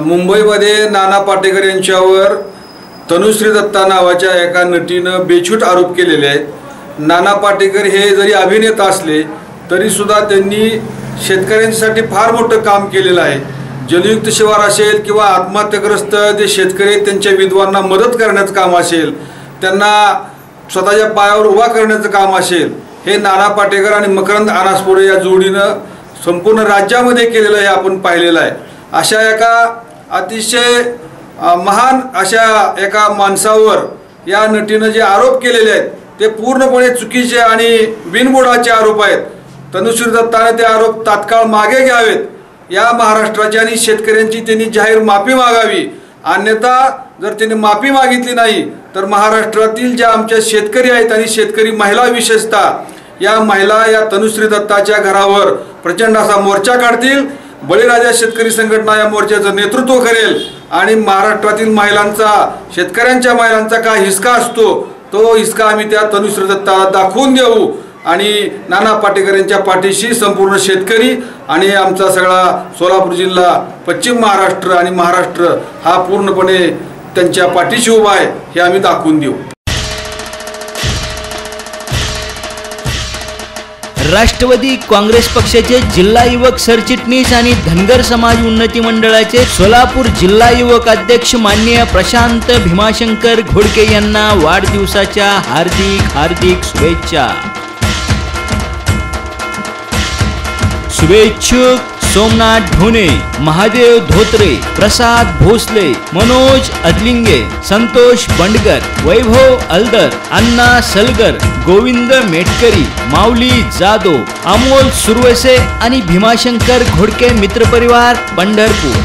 मुंबईमध्ये नाना पाटेकर यांच्यावर तनुश्री दत्ता नावाच्या एका नटीनं बेछूट आरोप केलेले आहेत. नाना पाटेकर हे जरी अभिनेता असले तरीसुद्धा त्यांनी शेतकऱ्यांसाठी फार मोठं काम केलेलं आहे. जलयुक्त शिवार असेल किंवा आत्महत्याग्रस्त जे शेतकरी आहेत त्यांच्या विधवांना मदत करण्याचं काम असेल त्यांना स्वतःच्या पायावर उभा करण्याचं काम असेल हे नाना पाटेकर आणि मकरंद आनासपुरे या जोडीनं संपूर्ण राज्यामध्ये केलेलं हे आपण पाहिलेलं आहे. अशा एका अतिशय महान अशा एका माणसावर या नटीनं जे आरोप केलेले आहेत ते पूर्णपणे चुकीचे आणि बिनबुडाचे आरोप आहेत. तनुश्री दत्ताने ते आरोप तात्काळ मागे घ्यावेत. या महाराष्ट्राची आणि शेतकऱ्यांची त्यांनी जाहीर माफी मागावी. अन्यथा जर त्यांनी माफी मागितली नाही तर महाराष्ट्रातील ज्या आमच्या शेतकरी आहेत आणि शेतकरी महिला विशेषतः या महिला या तनुश्री दत्ताच्या घरावर प्रचंड असा मोर्चा काढतील. बळीराजा शेतकरी संघटना या मोर्चाचं नेतृत्व करेल आणि महाराष्ट्रातील महिलांचा शेतकऱ्यांच्या महिलांचा काय हिसका असतो तो हिसका आम्ही त्या तनुश्री दत्ताला दाखवून देऊ. आणि नाना पाटेकर यांच्या पाठीशी संपूर्ण शेतकरी आणि आमचा सगळा सोलापूर जिल्हा पश्चिम महाराष्ट्र आणि महाराष्ट्र हा पूर्णपणे त्यांच्या पाठीशी उभा आहे हे आम्ही दाखवून देऊ. राष्ट्रवादी काँग्रेस पक्षाचे जिल्हा युवक सरचिटणीस आणि धनगर समाज उन्नती मंडळाचे सोलापूर जिल्हा युवक अध्यक्ष माननीय प्रशांत भीमाशंकर घोडके यांना वाढदिवसाच्या हार्दिक हार्दिक शुभेच्छा. शुभेच्छुक सोमनाथ ढोणे महादेव धोत्रे प्रसाद भोसले मनोज अदलिंगे संतोष बंडगर वैभव अलदर अण्णा सलगर गोविंद मेटकरी माऊली जाधव अमोल सुरवसे आणि भीमाशंकर घोडके मित्रपरिवार पंढरपूर.